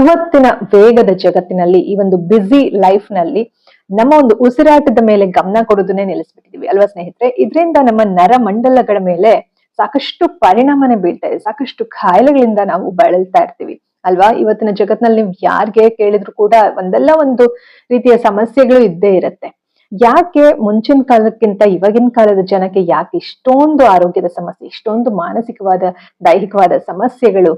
ಇವತ್ತಿನ ವೇಗದ ಜಗತ್ತಿನಲ್ಲಿ, ಈ ಒಂದು ಬ್ಯುಸಿ ಲೈಫ್ನಲ್ಲಿ ನಮ್ಮ ಒಂದು ಉಸಿರಾಟದ ಮೇಲೆ ಗಮನ ಕೊಡೋದನ್ನೇ ನಿಲ್ಲಿಸ್ಬಿಟ್ಟಿದೀವಿ. ಅಲ್ವಾ ಸ್ನೇಹಿತರೆ? ಇದರಿಂದ ನಮ್ಮ ನರಮಂಡಲಗಳ ಮೇಲೆ ಸಾಕಷ್ಟು ಪರಿಣಾಮನೆ ಬೀಳ್ತಾ ಇದೆ. ಸಾಕಷ್ಟು ಕಾಯಿಲೆಗಳಿಂದ ನಾವು ಬಳಲ್ತಾ ಇರ್ತೀವಿ. ಅಲ್ವಾ? ಇವತ್ತಿನ ಜಗತ್ನಲ್ಲಿ ನೀವು ಯಾರಿಗೆ ಕೇಳಿದ್ರು ಕೂಡ ಒಂದಲ್ಲ ಒಂದು ರೀತಿಯ ಸಮಸ್ಯೆಗಳು ಇದ್ದೇ ಇರುತ್ತೆ. ಯಾಕೆ ಮುಂಚಿನ ಕಾಲಕ್ಕಿಂತ ಇವಾಗಿನ ಕಾಲದ ಜನಕ್ಕೆ ಯಾಕೆ ಇಷ್ಟೊಂದು ಆರೋಗ್ಯದ ಸಮಸ್ಯೆ, ಇಷ್ಟೊಂದು ಮಾನಸಿಕವಾದ, ದೈಹಿಕವಾದ ಸಮಸ್ಯೆಗಳು,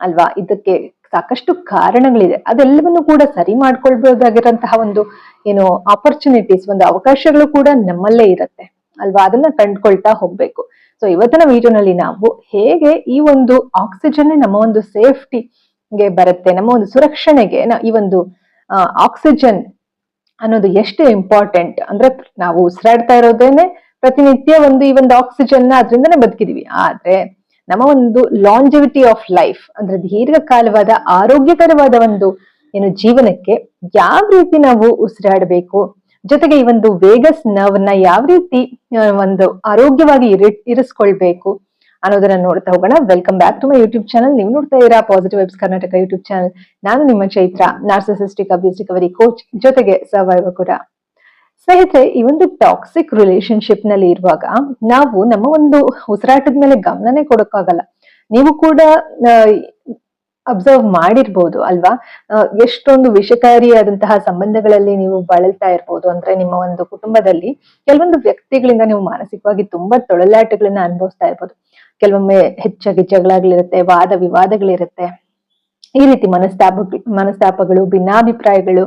ಅಲ್ವಾ? ಇದಕ್ಕೆ ಸಾಕಷ್ಟು ಕಾರಣಗಳಿದೆ. ಅದೆಲ್ಲವನ್ನು ಕೂಡ ಸರಿ ಮಾಡ್ಕೊಳ್ಬಹುದಾಗಿರಂತಹ ಒಂದು, ಏನು ಆಪರ್ಚುನಿಟೀಸ್ ಒಂದು ಅವಕಾಶಗಳು ಕೂಡ ನಮ್ಮಲ್ಲೇ ಇರುತ್ತೆ. ಅಲ್ವಾ? ಅದನ್ನ ಕಂಡ್ಕೊಳ್ತಾ ಹೋಗ್ಬೇಕು. ಸೊ ಇವತ್ತಿನ ವಿಡಿಯೋನಲ್ಲಿ ನಾವು ಹೇಗೆ ಈ ಒಂದು ಆಕ್ಸಿಜನ್ ನಮ್ಮ ಒಂದು ಸೇಫ್ಟಿಗೆ ಬರುತ್ತೆ, ನಮ್ಮ ಒಂದು ಸುರಕ್ಷಣೆಗೆ ಈ ಒಂದು ಆಕ್ಸಿಜನ್ ಅನ್ನೋದು ಎಷ್ಟು ಇಂಪಾರ್ಟೆಂಟ್ ಅಂದ್ರೆ ನಾವು ಉಸಿರಾಡ್ತಾ ಇರೋದೇನೆ ಪ್ರತಿನಿತ್ಯ ಒಂದು ಈ ಒಂದು ಆಕ್ಸಿಜನ್ ಅದರಿಂದನೇ ಬದುಕಿದೀವಿ. ಆದ್ರೆ ನಮ್ಮ ಒಂದು ಲಾಂಜಿವಿಟಿ ಆಫ್ ಲೈಫ್ ಅಂದ್ರೆ ದೀರ್ಘಕಾಲವಾದ ಆರೋಗ್ಯಕರವಾದ ಒಂದು, ಏನು ಜೀವನಕ್ಕೆ ಯಾವ ರೀತಿ ನಾವು ಉಸಿರಾಡಬೇಕು? ಜೊತೆಗೆ ಈ ಒಂದು ವೇಗಸ್ ನರ್ವ್ನ ಯಾವ ರೀತಿ ಒಂದು ಆರೋಗ್ಯವಾಗಿ ಇರಿ, ಇರಿಸ್ಕೊಳ್ಬೇಕು? ಅನ್ನೋದನ್ನ ನೋಡ್ತಾ ಹೋಗೋಣ. Welcome back to my YouTube channel ನೀವು ನೋಡ್ತಾ ಇರಾ positive vibes Karnataka YouTube channel ನಾನು ನಿಮ್ಮ Chaitra narcissistic abuse recovery coach ಜೊತೆಗೆ ಸರ್ವೈವರ್ ಕೂಡ. ಸ್ನೇಹಿತರೆ, ಈ ಒಂದು ಟಾಕ್ಸಿಕ್ ರಿಲೇಶನ್ಶಿಪ್ನಲ್ಲಿ ಇರುವಾಗ ನಾವು ನಮ್ಮ ಒಂದು ಉಸಿರಾಟದ ಮೇಲೆ ಗಮನನೇ ಕೊಡಕ್ಕಾಗಲ್ಲ. ನೀವು ಕೂಡ ಅಬ್ಸರ್ವ್ ಮಾಡಿರ್ಬೋದು ಅಲ್ವಾ? ಎಷ್ಟೊಂದು ವಿಷಕಾರಿಯಾದಂತಹ ಸಂಬಂಧಗಳಲ್ಲಿ ನೀವು ಬಳಲ್ತಾ ಇರ್ಬೋದು ಅಂದ್ರೆ ನಿಮ್ಮ ಒಂದು ಕುಟುಂಬದಲ್ಲಿ ಕೆಲವೊಂದು ವ್ಯಕ್ತಿಗಳಿಂದ ನೀವು ಮಾನಸಿಕವಾಗಿ ತುಂಬಾ ತೊಳಲಾಟಗಳನ್ನ ಅನುಭವಿಸ್ತಾ ಇರ್ಬೋದು. ಕೆಲವೊಮ್ಮೆ ಹೆಚ್ಚಾಗಿ ಜಗಳಾಗ್ಲಿರುತ್ತೆ, ವಾದ ವಿವಾದಗಳಿರುತ್ತೆ. ಈ ರೀತಿ ಮನಸ್ತಾಪ, ಮನಸ್ತಾಪಗಳು, ಭಿನ್ನಾಭಿಪ್ರಾಯಗಳು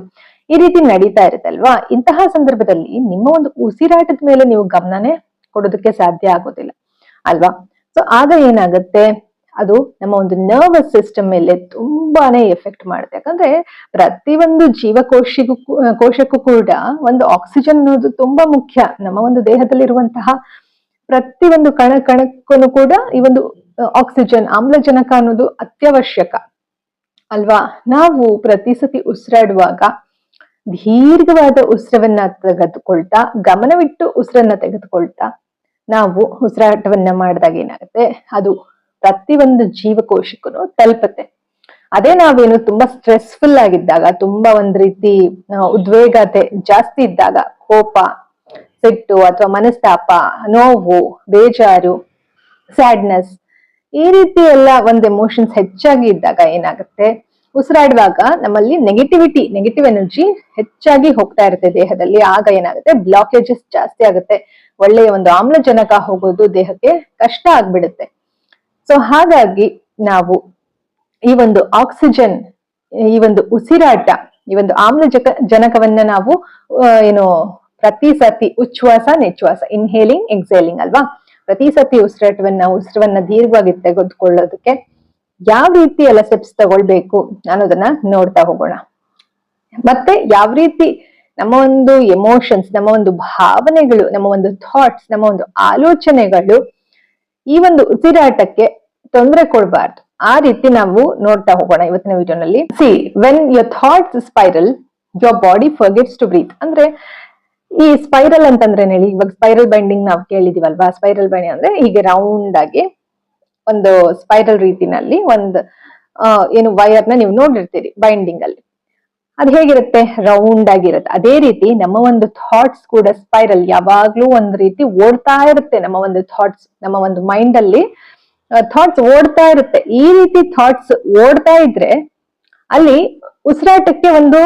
ಈ ರೀತಿ ನಡೀತಾ ಇರುತ್ತಲ್ವಾ? ಇಂತಹ ಸಂದರ್ಭದಲ್ಲಿ ನಿಮ್ಮ ಒಂದು ಉಸಿರಾಟದ ಮೇಲೆ ನೀವು ಗಮನನೇ ಕೊಡೋದಕ್ಕೆ ಸಾಧ್ಯ ಆಗೋದಿಲ್ಲ, ಅಲ್ವಾ? ಸೊ ಆಗ ಏನಾಗುತ್ತೆ? ಅದು ನಮ್ಮ ಒಂದು ನರ್ವಸ್ ಸಿಸ್ಟಮ್ ಮೇಲೆ ತುಂಬಾನೇ ಎಫೆಕ್ಟ್ ಮಾಡುತ್ತೆ. ಯಾಕಂದ್ರೆ ಪ್ರತಿಯೊಂದು ಜೀವಕೋಶಿಗೂ ಕೋಶಕ್ಕೂ ಕೂಡ ಒಂದು ಆಕ್ಸಿಜನ್ ಅನ್ನೋದು ತುಂಬಾ ಮುಖ್ಯ. ನಮ್ಮ ಒಂದು ದೇಹದಲ್ಲಿರುವಂತಹ ಪ್ರತಿಯೊಂದು ಕಣ, ಕಣಕ್ಕೂ ಕೂಡ ಈ ಒಂದು ಆಕ್ಸಿಜನ್ ಆಮ್ಲಜನಕ ಅನ್ನೋದು ಅತ್ಯವಶ್ಯಕ, ಅಲ್ವಾ? ನಾವು ಪ್ರತಿ ಸತಿ ಉಸಿರಾಡುವಾಗ ದೀರ್ಘವಾದ ಉಸಿರವನ್ನ ತೆಗೆದುಕೊಳ್ತಾ, ಗಮನವಿಟ್ಟು ಉಸಿರನ್ನ ತೆಗೆದುಕೊಳ್ತಾ ನಾವು ಉಸಿರಾಟವನ್ನ ಮಾಡಿದಾಗ ಏನಾಗುತ್ತೆ? ಅದು ಪ್ರತಿಯೊಂದು ಜೀವಕೋಶಕ್ಕೂ ತಲುಪತ್ತೆ. ಅದೇ ನಾವೇನು ತುಂಬಾ ಸ್ಟ್ರೆಸ್ಫುಲ್ ಆಗಿದ್ದಾಗ, ತುಂಬಾ ಒಂದ್ ರೀತಿ ಉದ್ವೇಗತೆ ಜಾಸ್ತಿ ಇದ್ದಾಗ, ಕೋಪ, ಸಿಟ್ಟು ಅಥವಾ ಮನಸ್ತಾಪ, ನೋವು, ಬೇಜಾರು ಸ್ಯಾಡ್ನೆಸ್ ಈ ರೀತಿ ಎಲ್ಲ ಒಂದ್ ಎಮೋಷನ್ಸ್ ಹೆಚ್ಚಾಗಿ ಇದ್ದಾಗ ಏನಾಗುತ್ತೆ? ಉಸಿರಾಡುವಾಗ ನಮ್ಮಲ್ಲಿ ನೆಗೆಟಿವಿಟಿ ನೆಗೆಟಿವ್ ಎನರ್ಜಿ ಹೆಚ್ಚಾಗಿ ಹೋಗ್ತಾ ಇರುತ್ತೆ ದೇಹದಲ್ಲಿ. ಆಗ ಏನಾಗುತ್ತೆ? ಬ್ಲಾಕೇಜಸ್ ಜಾಸ್ತಿ ಆಗುತ್ತೆ. ಒಳ್ಳೆಯ ಒಂದು ಆಮ್ಲಜನಕ ಹೋಗೋದು ದೇಹಕ್ಕೆ ಕಷ್ಟ ಆಗ್ಬಿಡುತ್ತೆ. ಸೊ ಹಾಗಾಗಿ ನಾವು ಈ ಒಂದು ಆಕ್ಸಿಜನ್ ಈ ಒಂದು ಉಸಿರಾಟ, ಈ ಒಂದು ಆಮ್ಲಜಕ, ಜನಕವನ್ನ ನಾವು ಏನು, ಪ್ರತಿ ಸತಿ ಉಚ್ಛ್ವಾಸ, ನೆಚ್ಛ್ವಾಸ ಇನ್ಹೇಲಿಂಗ್ ಎಕ್ಸೇಲಿಂಗ್ ಅಲ್ವಾ? ಪ್ರತಿ ಸತಿ ಉಸಿರಾಟವನ್ನ ಉಸಿರವನ್ನ ದೀರ್ಘವಾಗಿ ತೆಗೆದುಕೊಳ್ಳೋದಕ್ಕೆ ಯಾವ ರೀತಿ ಎಲ್ಲ ಸ್ಟೆಪ್ಸ್ ತಗೊಳ್ಬೇಕು ಅನ್ನೋದನ್ನ ನೋಡ್ತಾ ಹೋಗೋಣ. ಮತ್ತೆ ಯಾವ ರೀತಿ ನಮ್ಮ ಒಂದು ಎಮೋಷನ್ಸ್ ನಮ್ಮ ಒಂದು ಭಾವನೆಗಳು, ನಮ್ಮ ಒಂದು ಥಾಟ್ಸ್ ನಮ್ಮ ಒಂದು ಆಲೋಚನೆಗಳು ಈ ಒಂದು ಉಸಿರಾಟಕ್ಕೆ ತೊಂದರೆ ಕೊಡಬಾರ್ದು. ಆ ರೀತಿ ನಾವು ನೋಡ್ತಾ ಹೋಗೋಣ ಇವತ್ತಿನ ವಿಡಿಯೋನಲ್ಲಿ. See when your thoughts spiral your body forgets to breathe ಅಂದ್ರೆ ಈ ಸ್ಪೈರಲ್ ಅಂತಂದ್ರೆ ಹೇಳಿ? ಇವಾಗ ಸ್ಪೈರಲ್ ಬೈಂಡಿಂಗ್ ನಾವು ಕೇಳಿದೀವಲ್ವಾ? ಸ್ಪೈರಲ್ ಬೈಂಡಿಂಗ್ ಅಂದ್ರೆ ಹೀಗೆ ರೌಂಡ್ ಆಗಿ ಒಂದು ಸ್ಪೈರಲ್ ರೀತಿನಲ್ಲಿ ಒಂದು ಏನು ವೈರ್ ನೀವು ನೋಡಿರ್ತೀರಿ ಬೈಂಡಿಂಗ್ ಅಲ್ಲಿ. ಅದು ಹೇಗಿರುತ್ತೆ? ರೌಂಡ್ ಆಗಿರುತ್ತೆ. ಅದೇ ರೀತಿ ನಮ್ಮ ಒಂದು ಥಾಟ್ಸ್ ಕೂಡ ಸ್ಪೈರಲ್ ಯಾವಾಗ್ಲೂ ಒಂದ್ ರೀತಿ ಓಡ್ತಾ ಇರುತ್ತೆ. ನಮ್ಮ ಒಂದು ಥಾಟ್ಸ್ ನಮ್ಮ ಒಂದು ಮೈಂಡ್ ಅಲ್ಲಿ ಥಾಟ್ಸ್ ಓಡ್ತಾ ಇರುತ್ತೆ. ಈ ರೀತಿ ಥಾಟ್ಸ್ ಓಡ್ತಾ ಇದ್ರೆ ಅಲ್ಲಿ ಉಸಿರಾಟಕ್ಕೆ ಒಂದು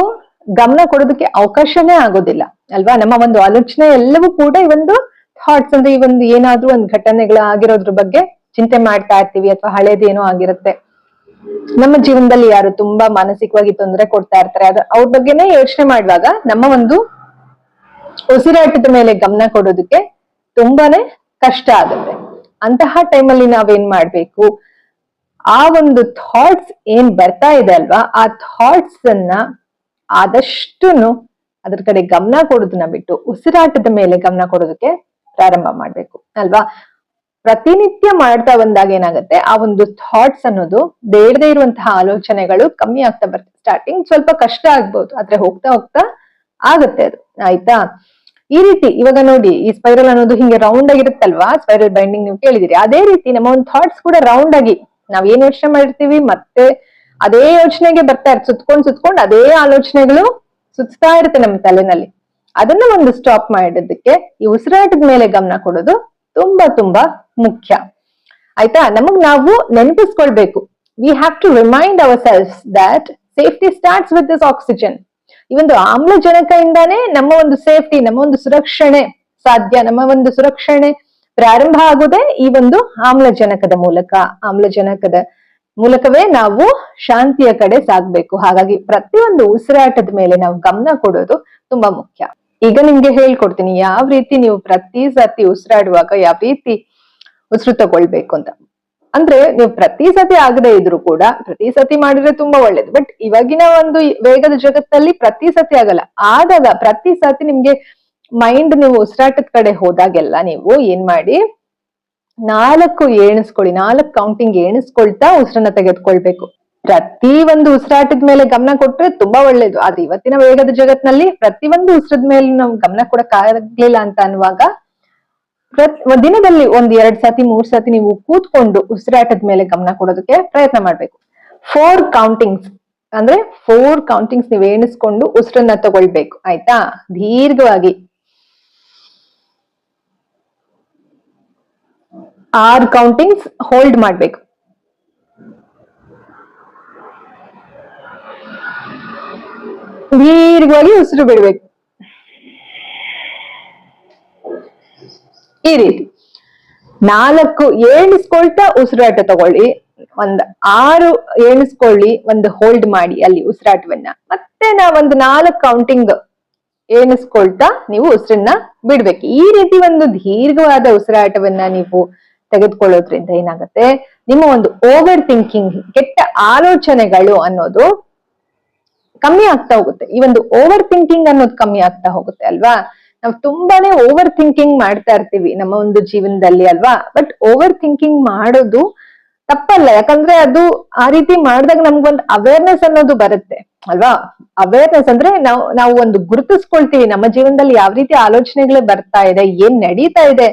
ಗಮನ ಕೊಡೋದಕ್ಕೆ ಅವಕಾಶನೇ ಆಗೋದಿಲ್ಲ, ಅಲ್ವಾ? ನಮ್ಮ ಒಂದು ಆಲೋಚನೆ ಎಲ್ಲವೂ ಕೂಡ ಈ ಒಂದು ಥಾಟ್ಸ್ ಅಂದ್ರೆ ಈ ಒಂದು ಏನಾದ್ರೂ ಒಂದು ಘಟನೆಗಳು ಆಗಿರೋದ್ರ ಬಗ್ಗೆ ಚಿಂತೆ ಮಾಡ್ತಾ ಇರ್ತೀವಿ ಅಥವಾ ಹಳೇದೇನೋ ಆಗಿರುತ್ತೆ. ನಮ್ಮ ಜೀವನದಲ್ಲಿ ಯಾರು ತುಂಬಾ ಮಾನಸಿಕವಾಗಿ ತೊಂದರೆ ಕೊಡ್ತಾ ಇರ್ತಾರೆ. ಅದ ಅವ್ರ ಬಗ್ಗೆನೇ ಯೋಚನೆ ಮಾಡುವಾಗ ನಮ್ಮ ಒಂದು ಉಸಿರಾಟದ ಮೇಲೆ ಗಮನ ಕೊಡೋದಕ್ಕೆ ತುಂಬಾನೇ ಕಷ್ಟ ಆಗುತ್ತೆ. ಅಂತಹ ಟೈಮಲ್ಲಿ ನಾವೇನ್ ಮಾಡ್ಬೇಕು? ಆ ಒಂದು ಥಾಟ್ಸ್ ಏನ್ ಬರ್ತಾ ಇದೆ ಅಲ್ವಾ? ಆ ಥಾಟ್ಸ್ ಅನ್ನ ಆದಷ್ಟುನು ಅದ್ರ ಕಡೆ ಗಮನ ಕೊಡೋದನ್ನ ಬಿಟ್ಟು ಉಸಿರಾಟದ ಮೇಲೆ ಗಮನ ಕೊಡೋದಕ್ಕೆ ಪ್ರಾರಂಭ ಮಾಡ್ಬೇಕು. ಅಲ್ವಾ? ಪ್ರತಿನಿತ್ಯ ಮಾಡ್ತಾ ಬಂದಾಗ ಏನಾಗುತ್ತೆ? ಆ ಒಂದು ಥಾಟ್ಸ್ ಅನ್ನೋದು ಬೇಡದೇ ಇರುವಂತಹ ಆಲೋಚನೆಗಳು ಕಮ್ಮಿ ಆಗ್ತಾ ಬರ್ತದೆ ಸ್ಟಾರ್ಟಿಂಗ್ ಸ್ವಲ್ಪ ಕಷ್ಟ ಆಗ್ಬೋದು, ಆದ್ರೆ ಹೋಗ್ತಾ ಹೋಗ್ತಾ ಆಗುತ್ತೆ ಅದು. ಆಯ್ತಾ? ಈ ರೀತಿ, ಇವಾಗ ನೋಡಿ, ಈ ಸ್ಪೈರಲ್ ಅನ್ನೋದು ಹಿಂಗೆ ರೌಂಡ್ ಆಗಿರುತ್ತಲ್ವಾ? ಸ್ಪೈರಲ್ ಬೈಂಡಿಂಗ್ ನೀವು ಕೇಳಿದಿರಿ. ಅದೇ ರೀತಿ ನಮ್ಮ ಒಂದು ಥಾಟ್ಸ್ ಕೂಡ ರೌಂಡ್ ಆಗಿ, ನಾವ್ ಏನ್ ಯೋಚನೆ ಮಾಡಿರ್ತೀವಿ? ಮತ್ತೆ ಅದೇ ಯೋಚನೆಗೆ ಬರ್ತಾ ಇರ್, ಸುತ್ಕೊಂಡ್ ಸುತ್ಕೊಂಡ್ ಅದೇ ಆಲೋಚನೆಗಳು ಸುತ್ತಾ ಇರುತ್ತೆ ನಮ್ಮ ತಲೆನಲ್ಲಿ. ಅದನ್ನ ಒಂದು ಸ್ಟಾಪ್ ಮಾಡೋದಕ್ಕೆ ಈ ಉಸಿರಾಟದ ಮೇಲೆ ಗಮನ ಕೊಡೋದು ತುಂಬಾ ತುಂಬಾ ಮುಖ್ಯ. ಆಯ್ತಾ? ನಮಗ್ ನಾವು ನೆನಪಿಸ್ಕೊಳ್ಬೇಕು. We have to remind ourselves that safety starts with this oxygen ಈ ಒಂದು ಆಮ್ಲಜನಕ ಇಂದಾನೆ ನಮ್ಮ ಒಂದು ಸೇಫ್ಟಿ ನಮ್ಮ ಒಂದು ಸುರಕ್ಷಣೆ ಸಾಧ್ಯ, ನಮ್ಮ ಒಂದು ಸುರಕ್ಷಣೆ ಪ್ರಾರಂಭ ಆಗೋದೇ ಈ ಒಂದು ಆಮ್ಲಜನಕದ ಮೂಲಕ. ಆಮ್ಲಜನಕದ ಮೂಲಕವೇ ನಾವು ಶಾಂತಿಯ ಕಡೆ ಸಾಗ್ಬೇಕು. ಹಾಗಾಗಿ ಪ್ರತಿಯೊಂದು ಉಸಿರಾಟದ ಮೇಲೆ ನಾವು ಗಮನ ಕೊಡೋದು ತುಂಬಾ ಮುಖ್ಯ. ಈಗ ನಿಮ್ಗೆ ಹೇಳ್ಕೊಡ್ತೀನಿ, ಯಾವ ರೀತಿ ನೀವು ಪ್ರತಿ ಸತಿ ಉಸಿರಾಡುವಾಗ ಯಾವ ರೀತಿ ಉಸಿರು ತಗೊಳ್ಬೇಕು ಅಂತ. ಅಂದ್ರೆ ನೀವು ಪ್ರತಿ ಸತಿ ಆಗದೆ ಇದ್ರು ಕೂಡ ಪ್ರತಿ ಸತಿ ಮಾಡಿದ್ರೆ ತುಂಬಾ ಒಳ್ಳೇದು. ಬಟ್ ಇವಾಗಿನ ಒಂದು ವೇಗದ ಜಗತ್ತಲ್ಲಿ ಪ್ರತಿ ಸತಿ ಆಗಲ್ಲ. ಆದಾಗ ಪ್ರತಿ ಸತಿ ನಿಮ್ಗೆ ಮೈಂಡ್ ನೀವು ಉಸಿರಾಟದ ಕಡೆ ಹೋದಾಗೆಲ್ಲ ನೀವು ಏನ್ ಮಾಡಿ ನಾಲ್ಕು ಎಣಿಸ್ಕೊಳ್ಳಿ ನಾಲ್ಕು ಕೌಂಟಿಂಗ್ ಎಣಿಸ್ಕೊಳ್ತಾ ಉಸಿರನ್ನ ತೆಗೆದುಕೊಳ್ಬೇಕು. ಪ್ರತಿ ಒಂದು ಉಸಿರಾಟದ ಮೇಲೆ ಗಮನ ಕೊಟ್ರೆ ತುಂಬಾ ಒಳ್ಳೇದು. ಆದ್ರೆ ಇವತ್ತಿನ ವೇಗದ ಜಗತ್ನಲ್ಲಿ ಪ್ರತಿ ಒಂದು ಉಸಿರದ ಮೇಲೆ ನಾವು ಗಮನ ಕೊಡಕ್ ಆಗ್ಲಿಲ್ಲ ಅಂತ ಅನ್ನುವಾಗ ದಿನದಲ್ಲಿ ಒಂದ್ ಎರಡ್ ಸತಿ ಮೂರ್ ಸತಿ ನೀವು ಕೂತ್ಕೊಂಡು ಉಸಿರಾಟದ ಮೇಲೆ ಗಮನ ಕೊಡೋದಕ್ಕೆ ಪ್ರಯತ್ನ ಮಾಡ್ಬೇಕು. ಫೋರ್ ಕೌಂಟಿಂಗ್ಸ್ ಅಂದ್ರೆ ಫೋರ್ ಕೌಂಟಿಂಗ್ಸ್ ನೀವು ಎಣಿಸ್ಕೊಂಡು ಉಸಿರನ್ನ ತಗೊಳ್ಬೇಕು. ಆಯ್ತಾ? ದೀರ್ಘವಾಗಿ. ಆರ್ ಕೌಂಟಿಂಗ್ಸ್ ಹೋಲ್ಡ್ ಮಾಡ್ಬೇಕು. ದೀರ್ಘವಾಗಿ ಉಸಿರು ಬಿಡ್ಬೇಕು. ಈ ರೀತಿ. ನಾಲ್ಕು ಏಣಿಸ್ಕೊಳ್ತಾ ಉಸಿರಾಟ ತಗೊಳ್ಳಿ. ಒಂದ್ ಆರು ಎಣಿಸ್ಕೊಳ್ಳಿ ಒಂದು ಹೋಲ್ಡ್ ಮಾಡಿ ಅಲ್ಲಿ ಉಸಿರಾಟವನ್ನ. ಮತ್ತೆ ನಾವೊಂದು ನಾಲ್ಕು ಕೌಂಟಿಂಗ್ ಏಣಿಸ್ಕೊಳ್ತಾ ನೀವು ಉಸಿರನ್ನ ಬಿಡ್ಬೇಕು. ಈ ರೀತಿ ಒಂದು ದೀರ್ಘವಾದ ಉಸಿರಾಟವನ್ನ ನೀವು ತೆಗೆದುಕೊಳ್ಳೋದ್ರಿಂದ ಏನಾಗುತ್ತೆ? ನಿಮ್ಮ ಒಂದು ಓವರ್ ಥಿಂಕಿಂಗ್ ಕೆಟ್ಟ ಆಲೋಚನೆಗಳು ಅನ್ನೋದು ಕಮ್ಮಿ ಆಗ್ತಾ ಹೋಗುತ್ತೆ. ಈ ಒಂದು ಓವರ್ ಥಿಂಕಿಂಗ್ ಅನ್ನೋದು ಕಮ್ಮಿ ಆಗ್ತಾ ಹೋಗುತ್ತೆ ಅಲ್ವಾ? ನಾವು ತುಂಬಾನೇ ಓವರ್ ಥಿಂಕಿಂಗ್ ಮಾಡ್ತಾ ಇರ್ತೀವಿ ನಮ್ಮ ಒಂದು ಜೀವನದಲ್ಲಿ ಅಲ್ವಾ? ಬಟ್ ಓವರ್ ಥಿಂಕಿಂಗ್ ಮಾಡೋದು ತಪ್ಪಲ್ಲ. ಯಾಕಂದ್ರೆ ಅದು ಆ ರೀತಿ ಮಾಡಿದಾಗ ನಮ್ಗೊಂದು ಅವೇರ್ನೆಸ್ ಅನ್ನೋದು ಬರುತ್ತೆ ಅಲ್ವಾ? ಅವೇರ್ನೆಸ್ ಅಂದ್ರೆ ನಾವು ನಾವು ಒಂದು ಗುರುತಿಸ್ಕೊಳ್ತೀವಿ ನಮ್ಮ ಜೀವನದಲ್ಲಿ ಯಾವ ರೀತಿ ಆಲೋಚನೆಗಳು ಬರ್ತಾ ಇದೆ, ಏನ್ ನಡೀತಾ ಇದೆ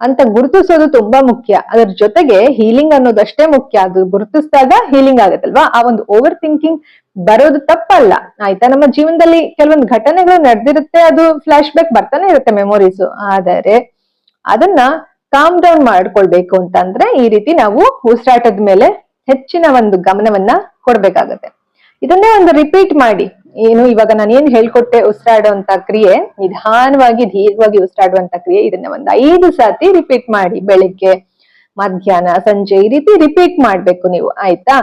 ಅಂತ ಗುರುತಿಸೋದು ತುಂಬಾ ಮುಖ್ಯ. ಅದ್ರ ಜೊತೆಗೆ ಹೀಲಿಂಗ್ ಅನ್ನೋದು ಅಷ್ಟೇ ಮುಖ್ಯ. ಅದು ಗುರುತಿಸಿದಾಗ ಹೀಲಿಂಗ್ ಆಗುತ್ತಲ್ವಾ? ಆ ಒಂದು ಓವರ್ ಥಿಂಕಿಂಗ್ ಬರೋದು ತಪ್ಪಲ್ಲ. ಆಯ್ತಾ? ನಮ್ಮ ಜೀವನದಲ್ಲಿ ಕೆಲವೊಂದು ಘಟನೆಗಳು ನಡೆದಿರುತ್ತೆ, ಅದು ಫ್ಲಾಶ್ ಬ್ಯಾಕ್ ಬರ್ತಾನೆ ಇರುತ್ತೆ ಮೆಮೊರೀಸ್ ಆದರೆ ಅದನ್ನ ಕಾಮ್ ಡೌನ್ ಮಾಡ್ಕೊಳ್ಬೇಕು ಅಂತಂದ್ರೆ ಈ ರೀತಿ ನಾವು ಉಸಿರಾಟದ ಮೇಲೆ ಹೆಚ್ಚಿನ ಒಂದು ಗಮನವನ್ನ ಕೊಡ್ಬೇಕಾಗತ್ತೆ. ಇದನ್ನೇ ಒಂದು ರಿಪೀಟ್ ಮಾಡಿ. ಏನು, ಇವಾಗ ನಾನು ಏನ್ ಹೇಳ್ಕೊಟ್ಟೆ ಉಸಿರಾಡುವಂತ ಕ್ರಿಯೆ? ನಿಧಾನವಾಗಿ ದೀರ್ಘವಾಗಿ ಉಸಿರಾಡುವಂತ ಕ್ರಿಯೆ. ಇದನ್ನ ಒಂದು ಐದು ಸಾತಿ ರಿಪೀಟ್ ಮಾಡಿ. ಬೆಳಿಗ್ಗೆ, ಮಧ್ಯಾಹ್ನ, ಸಂಜೆ, ಈ ರೀತಿ ರಿಪೀಟ್ ಮಾಡ್ಬೇಕು ನೀವು. ಆಯ್ತಾ?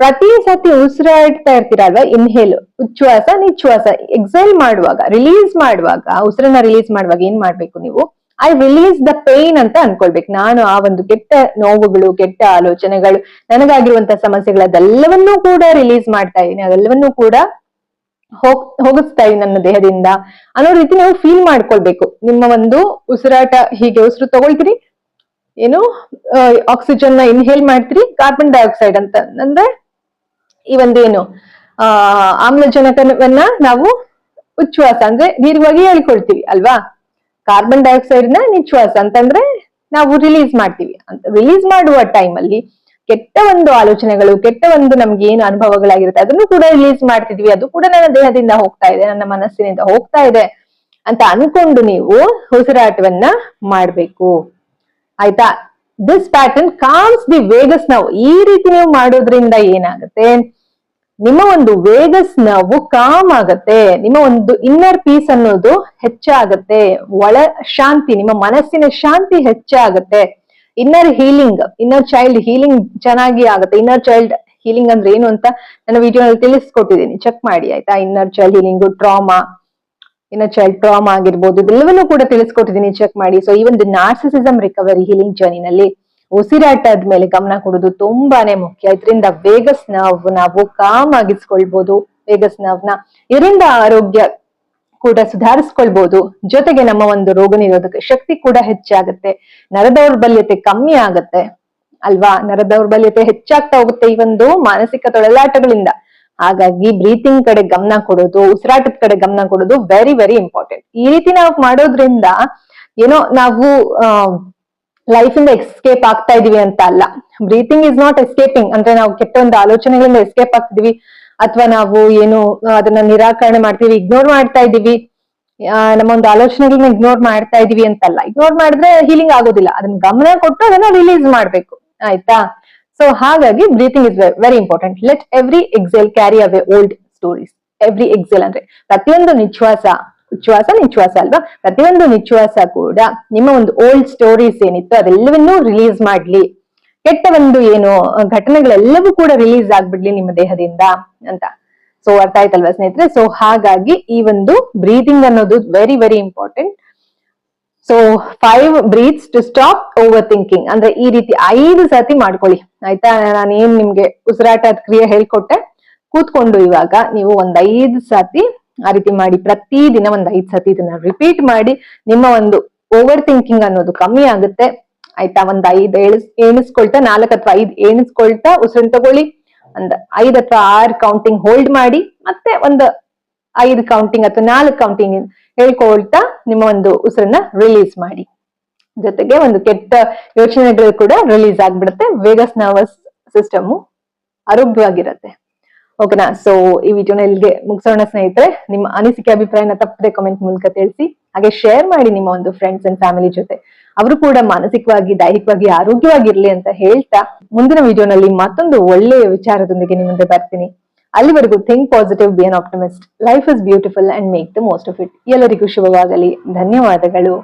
ಪ್ರತಿ ಸತಿ ಉಸಿರಾಡ್ತಾ ಇರ್ತೀರಲ್ವಾ? ಇನ್ಹೇಲ್ ಉಚ್ಛ್ವಾಸ, ನಿಚ್ಛ್ವಾಸ ಎಕ್ಸೈಲ್ ಮಾಡುವಾಗ ರಿಲೀಸ್ ಮಾಡುವಾಗ, ಉಸಿರನ್ನ ರಿಲೀಸ್ ಮಾಡುವಾಗ ಏನ್ ಮಾಡ್ಬೇಕು ನೀವು? ಐ ರಿಲೀಸ್ ದ ಪೇನ್ ಅಂತ ಅನ್ಕೊಳ್ಬೇಕು. ನಾನು ಆ ಒಂದು ಕೆಟ್ಟ ನೋವುಗಳು, ಕೆಟ್ಟ ಆಲೋಚನೆಗಳು ನನಗಾಗಿರುವಂತಹ ಸಮಸ್ಯೆಗಳು, ಅದೆಲ್ಲವನ್ನೂ ಕೂಡ ರಿಲೀಸ್ ಮಾಡ್ತಾ ಇದ್ದೀನಿ. ಅದೆಲ್ಲವನ್ನೂ ಕೂಡ ಹೋಗ್ ಹೋಗಿಸ್ತಾ ಇದ್ದೀನಿ ನನ್ನ ದೇಹದಿಂದ. ಅನ್ನೋ ರೀತಿ ನೀವು ಫೀಲ್ ಮಾಡ್ಕೊಳ್ಬೇಕು. ನಿಮ್ಮ ಒಂದು ಉಸಿರಾಟ ಹೀಗೆ ಉಸಿರು ತಗೊಳ್ತೀರಿ. ಏನು? ಆಕ್ಸಿಜನ್ನ ಇನ್ಹೇಲ್ ಮಾಡ್ತೀರಿ. ಕಾರ್ಬನ್ ಡೈಆಕ್ಸೈಡ್ ಅಂತ. ಅಂದ್ರೆ ಈ ಒಂದೇನು, ಆ, ಆಮ್ಲಜನಕವನ್ನ ನಾವು ಉಚ್ಛ್ವಾಸ ಅಂದ್ರೆ ದೀರ್ಘವಾಗಿ ಹೇಳ್ಕೊಳ್ತೀವಿ ಅಲ್ವಾ? ಕಾರ್ಬನ್ ಡೈಆಕ್ಸೈಡ್ನ ನಿಚ್ಛ್ವಾಸ ಅಂತಂದ್ರೆ ನಾವು ರಿಲೀಸ್ ಮಾಡ್ತೀವಿ. ಅಂತ ರಿಲೀಸ್ ಮಾಡುವ ಟೈಮ್ ಅಲ್ಲಿ ಕೆಟ್ಟ ಒಂದು ಆಲೋಚನೆಗಳು, ಕೆಟ್ಟ ಒಂದು ನಮ್ಗೆ ಏನು ಅನುಭವಗಳಾಗಿರುತ್ತೆ, ಅದನ್ನು ಕೂಡ ರಿಲೀಸ್ ಮಾಡ್ತಿದ್ವಿ. ಅದು ಕೂಡ ನನ್ನ ದೇಹದಿಂದ ಹೋಗ್ತಾ ಇದೆ, ನನ್ನ ಮನಸ್ಸಿನಿಂದ ಹೋಗ್ತಾ ಇದೆ ಅಂತ ಅನ್ಕೊಂಡು ನೀವು ಉಸಿರಾಟವನ್ನ ಮಾಡ್ಬೇಕು. ಆಯ್ತಾ? This pattern calms the vagus ನಾವು ಈ ರೀತಿ ನೀವು ಮಾಡೋದ್ರಿಂದ ಏನಾಗುತ್ತೆ? ನಿಮ್ಮ ಒಂದು ವೇಗಸ್ ನಾವು ಕಾಮ್ ಆಗತ್ತೆ. ನಿಮ್ಮ ಒಂದು ಇನ್ನರ್ ಪೀಸ್ ಅನ್ನೋದು ಹೆಚ್ಚಾಗತ್ತೆ. ಒಳ ಶಾಂತಿ, ನಿಮ್ಮ ಮನಸ್ಸಿನ ಶಾಂತಿ ಹೆಚ್ಚಾಗತ್ತೆ. Inner healing inner child healing ಚೆನ್ನಾಗಿ ಆಗುತ್ತೆ. ಇನ್ನರ್ ಚೈಲ್ಡ್ ಹೀಲಿಂಗ್ ಅಂದ್ರೆ ಏನು ಅಂತ ನನ್ನ ವಿಡಿಯೋನಲ್ಲಿ ತಿಳಿಸ್ಕೊಟ್ಟಿದ್ದೀನಿ. ಚೆಕ್ ಮಾಡಿ, ಆಯ್ತಾ? Inner child healing trauma inner child trauma ಆಗಿರ್ಬೋದು, ಇದೆಲ್ಲವನ್ನೂ ಕೂಡ ತಿಳಿಸ್ಕೊಟ್ಟಿದ್ದೀನಿ. ಚೆಕ್ ಮಾಡಿ. ಸೊ ಈ ಒಂದು ನಾರ್ಸಿಸಿಸಮ್ ರಿಕವರಿ ಹೀಲಿಂಗ್ ಜರ್ನಿನಲ್ಲಿ ಉಸಿರಾಟದ ಮೇಲೆ ಗಮನ ಕೊಡೋದು ತುಂಬಾನೇ ಮುಖ್ಯ. ಇದರಿಂದ ವೇಗಸ್ ನಾವು ನಾವು ಕಾಮ್ ಆಗಿಸ್ಕೊಳ್ಬಹುದು ವೇಗಸ್ ನಾವ್ನ ಇದರಿಂದ ಆರೋಗ್ಯ ಕೂಡ ಸುಧಾರಿಸ್ಕೊಳ್ಬಹುದು ಜೊತೆಗೆ ನಮ್ಮ ಒಂದು ರೋಗ ನಿರೋಧಕ ಶಕ್ತಿ ಕೂಡ ಹೆಚ್ಚಾಗುತ್ತೆ. ನರದೌರ್ಬಲ್ಯತೆ ಕಮ್ಮಿ ಆಗತ್ತೆ. ಅಲ್ವಾ? ನರದೌರ್ಬಲ್ಯತೆ ಹೆಚ್ಚಾಗ್ತಾ ಹೋಗುತ್ತೆ ಈ ಒಂದು ಮಾನಸಿಕ ತೊಳಲಾಟಗಳಿಂದ. ಹಾಗಾಗಿ ಬ್ರೀತಿಂಗ್ ಕಡೆ ಗಮನ ಕೊಡೋದು, ಉಸಿರಾಟದ ಕಡೆ ಗಮನ ಕೊಡೋದು ವೆರಿ ವೆರಿ ಇಂಪಾರ್ಟೆಂಟ್ ಈ ರೀತಿ ನಾವು ಮಾಡೋದ್ರಿಂದ ಏನೋ ನಾವು ಲೈಫ್ ಇಂದ ಎಸ್ಕೇಪ್ ಆಗ್ತಾ ಇದೀವಿ ಅಂತ ಅಲ್ಲ. ಬ್ರೀತಿಂಗ್ ಇಸ್ ನಾಟ್ ಎಸ್ಕೇಪಿಂಗ್ ಅಂದ್ರೆ ನಾವು ಕೆಟ್ಟ ಒಂದು ಆಲೋಚನೆಗಳಿಂದ ಎಸ್ಕೇಪ್ ಆಗ್ತಿದೀವಿ. ಅಥವಾ ನಾವು ಏನು, ಅದನ್ನ ನಿರಾಕರಣೆ ಮಾಡ್ತೀವಿ ಇಗ್ನೋರ್ ಮಾಡ್ತಾ ಇದೀವಿ. ನಮ್ಮ ಒಂದು ಆಲೋಚನೆಗಳನ್ನ ಇಗ್ನೋರ್ ಮಾಡ್ತಾ ಇದೀವಿ ಅಂತಲ್ಲ ಇಗ್ನೋರ್ ಮಾಡಿದ್ರೆ ಹೀಲಿಂಗ್ ಆಗೋದಿಲ್ಲ. ಅದನ್ನ ಗಮನ ಕೊಟ್ಟು ಅದನ್ನ ರಿಲೀಸ್ ಮಾಡ್ಬೇಕು. ಆಯ್ತಾ? ಸೊ ಹಾಗಾಗಿ breathing is very important let every exhale carry away old stories every exhale ಅಂದ್ರೆ ಪ್ರತಿಯೊಂದು ನಿಶ್ವಾಸ. ಉಚ್ಛ್ವಾಸ ನಿಶ್ವಾಸ ಅಲ್ವಾ? ಪ್ರತಿಯೊಂದು ನಿಶ್ವಾಸ ಕೂಡ ನಿಮ್ಮ ಒಂದು ಓಲ್ಡ್ ಸ್ಟೋರೀಸ್ ಏನಿತ್ತು ಅದೆಲ್ಲವನ್ನೂ ರಿಲೀಸ್ ಮಾಡ್ಲಿ. ಕೆಟ್ಟ ಒಂದು ಏನು ಘಟನೆಗಳೆಲ್ಲವೂ ಕೂಡ ರಿಲೀಸ್ ಆಗ್ಬಿಡ್ಲಿ ನಿಮ್ಮ ದೇಹದಿಂದ ಅಂತ. ಸೊ ಅರ್ಥ ಆಯ್ತಲ್ವಾ ಸ್ನೇಹಿತರೆ? ಸೊ ಹಾಗಾಗಿ ಈ ಒಂದು ಬ್ರೀದಿಂಗ್ ಅನ್ನೋದು very very important so five breaths to stop overthinking ಅಂದ್ರೆ ಈ ರೀತಿ ಐದು ಸತಿ ಮಾಡ್ಕೊಳ್ಳಿ. ಆಯ್ತಾ? ನಾನು ಏನ್ ನಿಮ್ಗೆ ಉಸಿರಾಟದ ಕ್ರಿಯೆ ಹೇಳ್ಕೊಟ್ಟೆ? ಕೂತ್ಕೊಂಡು ಇವಾಗ ನೀವು ಒಂದ್ ಐದು ಸತಿ ಆ ರೀತಿ ಮಾಡಿ ಪ್ರತಿ ದಿನ ಒಂದ್ ಐದ್ ಸತಿ ಇದನ್ನ ರಿಪೀಟ್ ಮಾಡಿ ನಿಮ್ಮ ಒಂದು ಓವರ್ ಥಿಂಕಿಂಗ್ ಅನ್ನೋದು ಕಮ್ಮಿ ಆಗುತ್ತೆ. ಆಯ್ತಾ? ಒಂದ್ ಐದ್ ಏಳು ಎಣಿಸ್ಕೊಳ್ತಾ ನಾಲ್ಕ್ ಅಥವಾ ಐದ್ ಎಣಿಸ್ಕೊಳ್ತಾ ಉಸಿರನ್ನ ತಗೊಳ್ಳಿ. ಒಂದ್ ಐದ್ ಅಥವಾ ಆರ್ ಕೌಂಟಿಂಗ್ ಹೋಲ್ಡ್ ಮಾಡಿ, ಮತ್ತೆ ಒಂದು ಐದು ಕೌಂಟಿಂಗ್ ಅಥವಾ ನಾಲ್ಕು ಕೌಂಟಿಂಗ್ ಹೇಳ್ಕೊಳ್ತಾ ನಿಮ್ಮ ಒಂದು ಉಸಿರನ್ನ ರಿಲೀಸ್ ಮಾಡಿ. ಜೊತೆಗೆ ಒಂದು ಕೆಟ್ಟ ಯೋಚನೆಗಳು ಕೂಡ ರಿಲೀಸ್ ಆಗ್ಬಿಡುತ್ತೆ. ವೇಗಸ್ ನರ್ವಸ್ ಸಿಸ್ಟಮ್ ಆರೋಗ್ಯವಾಗಿರುತ್ತೆ. ಓಕೆನಾ ಸೊ ಈ ವಿಡಿಯೋನ ಇಲ್ಲಿಗೆ ಮುಗಿಸೋಣ ಸ್ನೇಹಿತರೆ. ನಿಮ್ಮ ಅನಿಸಿಕೆ, ಅಭಿಪ್ರಾಯನ ತಪ್ಪದೆ ಕಮೆಂಟ್ ಮೂಲಕ ತಿಳಿಸಿ. ಹಾಗೆ ಶೇರ್ ಮಾಡಿ ನಿಮ್ಮ ಒಂದು ಫ್ರೆಂಡ್ಸ್ ಅಂಡ್ ಫ್ಯಾಮಿಲಿ ಜೊತೆ. ಅವರು ಕೂಡ ಮಾನಸಿಕವಾಗಿ, ದೈಹಿಕವಾಗಿ, ಆರೋಗ್ಯವಾಗಿರ್ಲಿ ಅಂತ ಹೇಳ್ತಾ ಮುಂದಿನ ವಿಡಿಯೋನಲ್ಲಿ ಮತ್ತೊಂದು ಒಳ್ಳೆಯ ವಿಚಾರದೊಂದಿಗೆ ನಿಮ್ಮ ಮುಂದೆ ಬರ್ತೀನಿ. ಅಲ್ಲಿವರೆಗೂ think positive be an optimist life is beautiful and make the most of it ಎಲ್ಲರಿಗೂ ಶುಭವಾಗಲಿ. ಧನ್ಯವಾದಗಳು.